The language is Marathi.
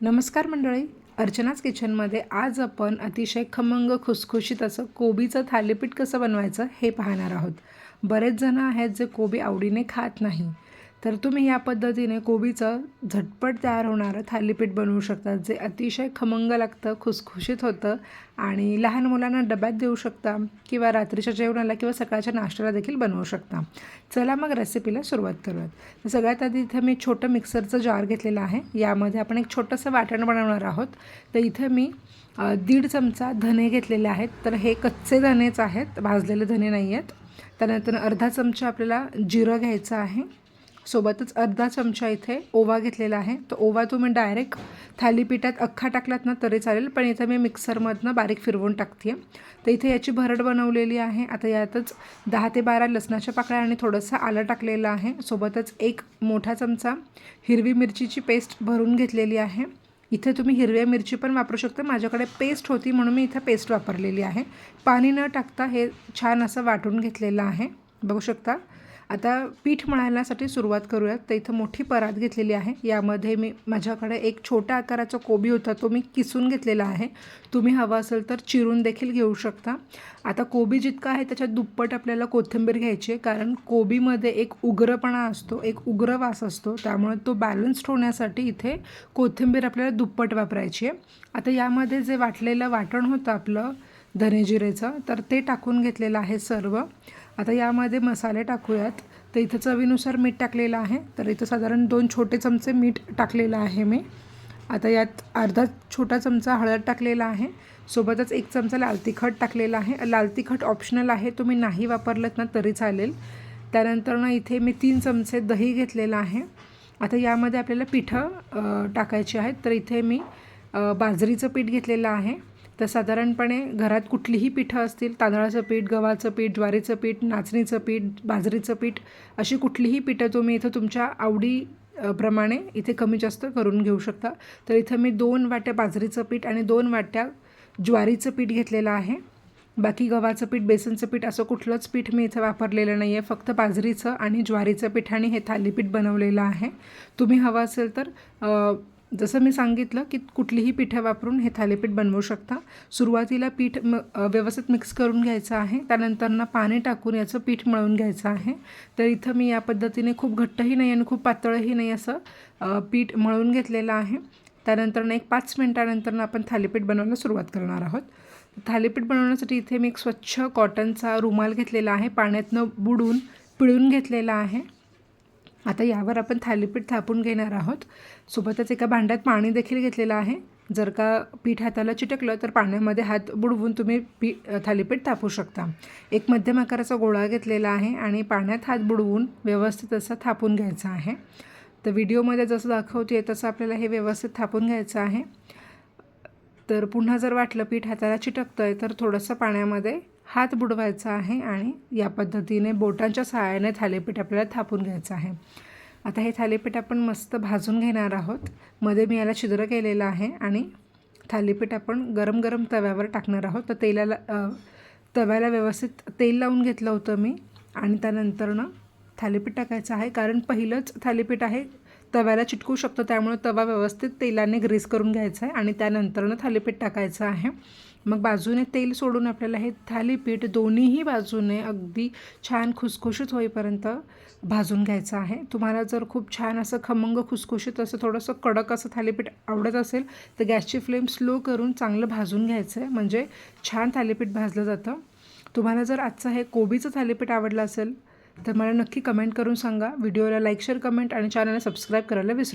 नमस्कार मंडळी. अर्चनाच किचनमध्ये आज आपण अतिशय खमंग खुसखुशीत असं कोबीचं थालीपीठ कसं बनवायचं हे पाहणार आहोत. बरेच जण आहेत जे कोबी आवडीने खात नाही. तर तुम्ही या पद्धतीने कोबीचं झटपट तयार होणारं थालीपीठ बनवू शकता जे अतिशय खमंग लागतं खुसखुशीत होतं आणि लहान मुलांना डब्यात देऊ शकता किंवा रात्रीच्या जेवणाला किंवा सकाळच्या नाश्त्याला देखील बनवू शकता. चला मग रेसिपीला सुरुवात करूयात. तर सगळ्यात आधी इथं मी छोटं मिक्सरचं जार घेतलेलं आहे. यामध्ये आपण एक छोटंसं वाटण बनवणार आहोत. तर इथं मी दीड चमचा धने घेतलेले आहेत. तर हे कच्चे धनेच आहेत. भाजलेले धने नाही आहेत त्यानंतर अर्धा चमचा आपल्याला जिरं घ्यायचं आहे. सोबतच अर्धा चमचा इथे ओवा घेतलेला आहे. तर ओवा तुम्ही डायरेक्ट थालीपीठात अख्खा टाकलात ना तरी चालेल पण इथं मी मिक्सरमधनं बारीक फिरवून टाकते तर इथे याची भरड बनवलेली आहे. आता यातच दहा ते बारा लसणाच्या पाकळ्या आणि थोडंसं आलं टाकलेलं आहे. सोबतच एक मोठा चमचा हिरवी मिरचीची पेस्ट भरून घेतलेली आहे. इथे तुम्ही हिरव्या मिरची पण वापरू शकता. माझ्याकडे पेस्ट होती म्हणून मी इथं पेस्ट वापरलेली आहे. पाणी न टाकता हे छान असं वाटून घेतलेलं आहे. बघू शकता? आता पीठ मळण्यासाठी सुरुवात करूयात. तर इथं मोठी परात घेतलेली आहे. यामध्ये मी माझ्याकडे एक छोट्या आकाराचा कोबी होता तो मी किसून घेतलेला आहे. तुम्ही हवा असेल तर चिरून देखील घेऊ शकता. आता कोबी जितका आहे त्याच्यात दुप्पट आपल्याला कोथिंबीर घ्यायची आहे कारण कोबीमध्ये एक उग्रपणा असतो एक उग्र वास असतो. त्यामुळे तो बॅलन्स्ड होण्यासाठी इथे कोथिंबीर आपल्याला दुप्पट वापरायची आहे. आता यामध्ये जे वाटलेलं वाटण होतं आपलं धनेजिरेचं. तर ते टाकून घेतलेलं आहे सर्व. आता यामध्ये मसाले टाकूयात. तर इथं चवीनुसार मीठ टाकलेलं आहे. तर इथं साधारण दोन छोटे चमचे मीठ टाकलेलं आहे मी. आता यात अर्धा छोटा चमचा हळद टाकलेला आहे. सोबतच एक चमचा लाल तिखट टाकलेला आहे. लाल तिखट ऑप्शनल आहे. तुम्ही नाही वापरलं ना तरी चालेल. त्यानंतर ना इथे मी तीन चमचे दही घेतलेलं आहे. आता यामध्ये आपल्याला पिठं टाकायची आहेत. तर इथे मी बाजरीचं पीठ घेतलेलं आहे. तर साधारणपणे घरात कुठलीही पिठं असतील तांदळाचं पीठ गव्हाचं पीठ ज्वारीचं पीठ नाचणीचं पीठ बाजरीचं पीठ अशी कुठलीही पिठं तुम्ही इथं तुमच्या आवडी प्रमाणे इथे कमी जास्त करून घेऊ शकता. तर इथं मी दोन वाट्या बाजरीचं पीठ आणि दोन वाट्या ज्वारीचं पीठ घेतलेलं आहे. बाकी गव्हाचं पीठ बेसनचं पीठ असं कुठलंच पीठ मी इथं वापरलेलं नाही आहे फक्त बाजरीचं आणि ज्वारीचं पिठाने हे थालीपीठ बनवलेलं आहे. तुम्ही हवं असेल तर जसं मी सांगितलं की कुठलीही पिठं वापरून हे थालीपीठ बनवू शकता. सुरुवातीला पीठ म व्यवस्थित मिक्स करून घ्यायचं आहे. त्यानंतर ना पाणी टाकून याचं पीठ मळून घ्यायचं आहे. तर इथं मी या पद्धतीने खूप घट्टही नाही आणि खूप पातळही नाही असं पीठ मळून घेतलेलं आहे. त्यानंतरनं एक पाच मिनटानंतर आपण थालीपीठ बनवायला सुरुवात करणार आहोत. थालीपीठ बनवण्यासाठी इथे मी एक स्वच्छ कॉटनचा रुमाल घेतलेला आहे. पाण्यातनं बुडून पिळून घेतलेला आहे. आता यावर आपण थालीपीठ थापून घेणार आहोत. सोबतच एका भांड्यात पाणी देखील घेतलेलं आहे. जर का पीठ हाताला चिटकलं तर पाण्यामध्ये हात बुडवून तुम्ही पी थालीपीठ थापू शकता. एक मध्यम आकाराचा गोळा घेतलेला आहे आणि पाण्यात हात बुडवून व्यवस्थित असं थापून घ्यायचा आहे. तर व्हिडिओमध्ये जसं दाखवते तसं आपल्याला हे व्यवस्थित थापून घ्यायचं आहे. तर पुन्हा जर वाटलं पीठ हाताला चिटकतं आहे तर थोडंसं पाण्यामध्ये हात बुडवायचा आहे आणि या पद्धतीने बोटांच्या सहाय्याने थालीपीठ आपल्याला थापून घ्यायचं आहे. आता हे थालीपीठ आपण मस्त भाजून घेणार आहोत. मध्ये मी याला छिद्र केलेलं आहे आणि थालीपीठ आपण गरम गरम तव्यावर टाकणार आहोत. तर तेलाला तव्याला व्यवस्थित तेल लावून घेतलं होतं मी आणि त्यानंतरनं थालीपीठ टाकायचं आहे. कारण पहिलंच थालीपीठ आहे तव्याला चिटकू शकतो. त्यामुळे तवा व्यवस्थित तेलाने ग्रीस करून घ्यायचा आहे आणि त्यानंतरनं थालीपीठ टाकायचं आहे. मग बाजूने तेल सोडून आपल्याला हे थालीपीठ दोन्हीही बाजूने अगदी छान खुसखुशीत होईपर्यंत भाजून घ्यायचं आहे. तुम्हाला जर खूप छान असं खमंग खुसखुशीत असं थोडंसं कडक असं थालीपीठ आवडत असेल तर गॅसची फ्लेम स्लो करून चांगलं भाजून घ्यायचं आहे. म्हणजे छान थालीपीठ भाजलं जातं. तुम्हाला जर आजचं हे कोबीचं थालीपीठ आवडलं असेल तर मला नक्की कमेंट करून सांगा. व्हिडिओला लाईक शेअर कमेंट आणि चॅनलला सबस्क्राईब करायला विसरू